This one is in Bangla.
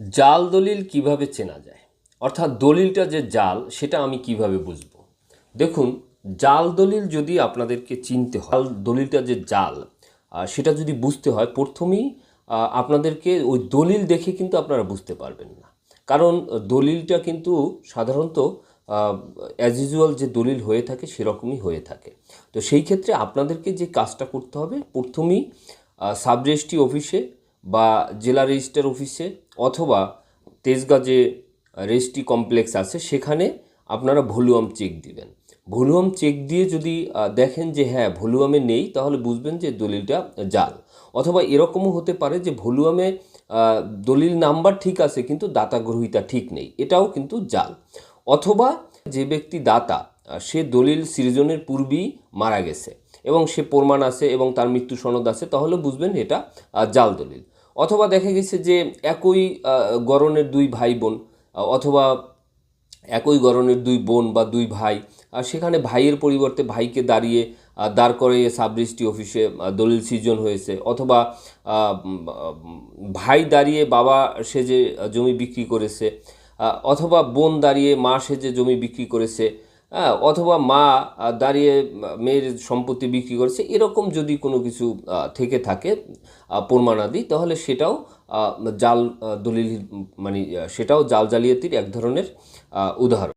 জাল দলিল কীভাবে চেনা যায়? অর্থাৎ দলিলটা যে জাল, সেটা আমি কীভাবে বুঝব? দেখুন, জাল দলিল যদি আপনাদেরকে চিনতে হয় দলিলটা যে জাল সেটা যদি বুঝতে হয়, প্রথমেই আপনাদেরকে ওই দলিল দেখে কিন্তু আপনারা বুঝতে পারবেন না। কারণ দলিলটা কিন্তু সাধারণত অ্যাজ ইউজুয়াল যে দলিল হয়ে থাকে, সেরকমই হয়ে থাকে। তো সেই ক্ষেত্রে আপনাদেরকে যে কাজটা করতে হবে, প্রথমেই সাব অফিসে বা জেলা রেজিস্টার অফিসে অথবা তেজগাঁ যে রেজিস্ট্রি কমপ্লেক্স আছে, সেখানে আপনারা ভলিউম চেক দিবেন। ভলিউম চেক দিয়ে যদি দেখেন যে হ্যাঁ ভলিউমে নেই, তাহলে বুঝবেন যে দলিলটা জাল। অথবা এরকমও হতে পারে যে ভলিউমে দলিল নাম্বার ঠিক আছে, কিন্তু দাতা গ্রহীতা ঠিক নেই। এটাও কিন্তু জাল। অথবা যে ব্যক্তি দাতা, সে দলিল সৃজনের পূর্বেই মারা গেছে। এবং সে প্রমাণ আছে এবং তার মৃত্যু সনদ আছে, তাহলে বুঝবেন এটা জাল দলিল। অথবা দেখা গেছে যে একই গরনের দুই ভাই বোন অথবা একই গরনের দুই বোন বা দুই ভাই, আর সেখানে ভাইয়ের পরিবর্তে ভাইকে দাঁড়িয়ে দাঁড় করিয়ে সাব রেজিস্ট্রি অফিসে দলিল সৃজন হয়েছে, অথবা ভাই দাঁড়িয়ে বাবা সেজে জমি বিক্রি করেছে অথবা বোন দাঁড়িয়ে মা সেজে জমি বিক্রি করেছে অথবা মা দাঁড়িয়ে মেয়ের সম্পত্তি বিক্রি করেছে, এরকম যদি কোনো কিছু থেকে থাকে প্রমাণাদি, তাহলে সেটাও জাল দলিল মানে সেটাও জাল জালিয়াতির এক ধরনের উদাহরণ।